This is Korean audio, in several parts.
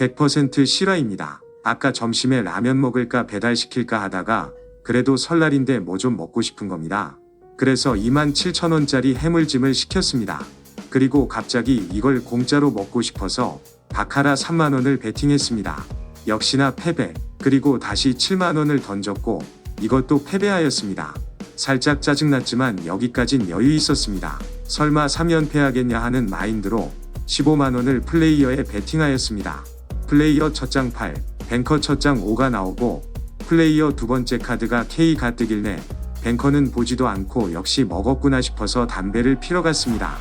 100% 실화입니다. 아까 점심에 라면 먹을까 배달시킬까 하다가 그래도 설날인데 뭐 좀 먹고 싶은 겁니다. 그래서 27,000원짜리 해물찜을 시켰습니다. 그리고 갑자기 이걸 공짜로 먹고 싶어서 바카라 3만원을 베팅했습니다. 역시나 패배. 그리고 다시 7만원을 던졌고 이것도 패배하였습니다. 살짝 짜증났지만 여기까진 여유 있었습니다. 설마 3연패하겠냐 하는 마인드로 15만원을 플레이어에 베팅하였습니다. 플레이어 첫 장 8, 뱅커 첫 장 5가 나오고 플레이어 두 번째 카드가 K가 뜨길래 뱅커는 보지도 않고 역시 먹었구나 싶어서 담배를 피러 갔습니다.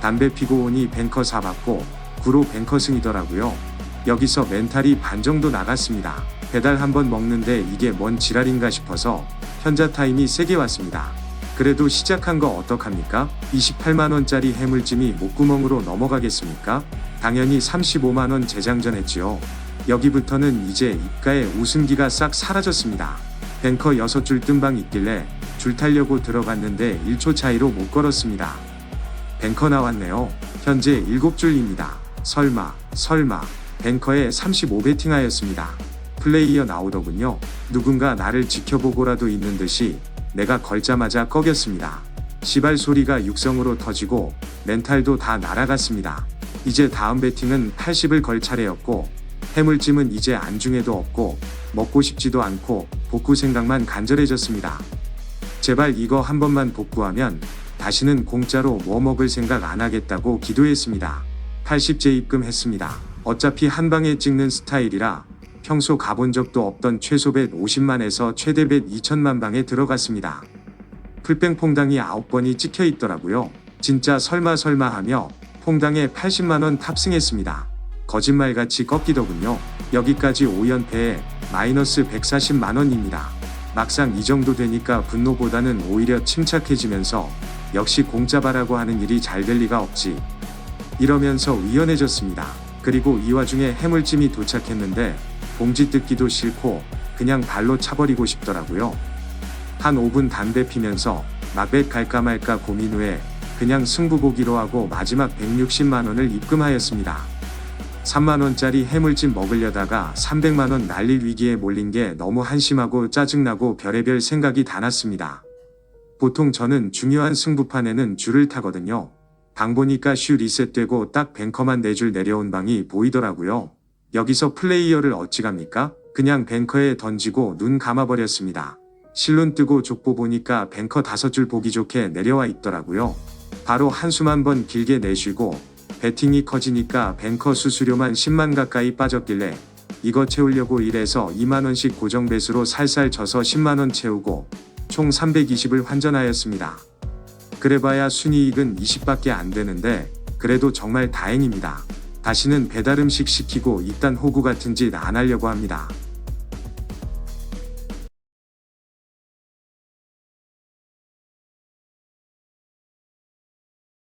담배 피고 오니 뱅커 4 받고 9로 뱅커 승이더라고요. 여기서 멘탈이 반 정도 나갔습니다. 배달 한번 먹는데 이게 뭔 지랄인가 싶어서 현자 타임이 세게 왔습니다. 그래도 시작한 거 어떡합니까? 28만원짜리 해물찜이 목구멍으로 넘어가겠습니까? 당연히 35만원 재장전 했지요. 여기부터는 이제 입가에 웃음기가 싹 사라졌습니다. 뱅커 6줄 뜬방 있길래 줄 타려고 들어갔는데 1초 차이로 못 걸었습니다. 뱅커 나왔네요. 현재 7줄입니다. 설마, 설마, 뱅커에 35베팅 하였습니다. 플레이어 나오더군요. 누군가 나를 지켜보고라도 있는 듯이 내가 걸자마자 꺼겼습니다. 시발 소리가 육성으로 터지고 멘탈도 다 날아갔습니다. 이제 다음 베팅은 80을 걸 차례였고 해물찜은 이제 안중에도 없고 먹고 싶지도 않고 복구 생각만 간절해졌습니다. 제발 이거 한 번만 복구하면 다시는 공짜로 뭐 먹을 생각 안 하겠다고 기도했습니다. 80제 입금했습니다. 어차피 한 방에 찍는 스타일이라 평소 가본 적도 없던 최소벳 50만에서 최대벳 2천만 방에 들어갔습니다. 풀뱅 퐁당이 9번이 찍혀 있더라고요. 진짜 설마 설마 하며 퐁당에 80만원 탑승했습니다. 거짓말같이 꺾이더군요. 여기까지 5연패에 마이너스 140만원입니다. 막상 이 정도 되니까 분노보다는 오히려 침착해지면서 역시 공짜바라고 하는 일이 잘 될 리가 없지. 이러면서 위험해졌습니다. 그리고 이 와중에 해물찜이 도착했는데 봉지 뜯기도 싫고 그냥 발로 차버리고 싶더라고요. 한 5분 담배 피면서 막벳 갈까 말까 고민 후에 그냥 승부보기로 하고 마지막 160만원을 입금하였습니다. 3만원짜리 해물찜 먹으려다가 300만원 날릴 위기에 몰린 게 너무 한심하고 짜증나고 별의별 생각이 다 났습니다. 보통 저는 중요한 승부판에는 줄을 타거든요. 방 보니까 슈 리셋되고 딱 뱅커만 4줄 내려온 방이 보이더라고요. 여기서 플레이어를 어찌 갑니까? 그냥 뱅커에 던지고 눈 감아버렸습니다. 실눈 뜨고 족보 보니까 뱅커 5줄 보기 좋게 내려와 있더라고요. 바로 한숨 한 번 길게 내쉬고 배팅이 커지니까 뱅커 수수료만 10만 가까이 빠졌길래 이거 채우려고 일해서 2만원씩 고정 배수로 살살 져서 10만원 채우고 총 320을 환전하였습니다. 그래봐야 순이익은 20밖에 안 되는데 그래도 정말 다행입니다. 다시는 배달 음식 시키고 이딴 호구 같은 짓 안 하려고 합니다.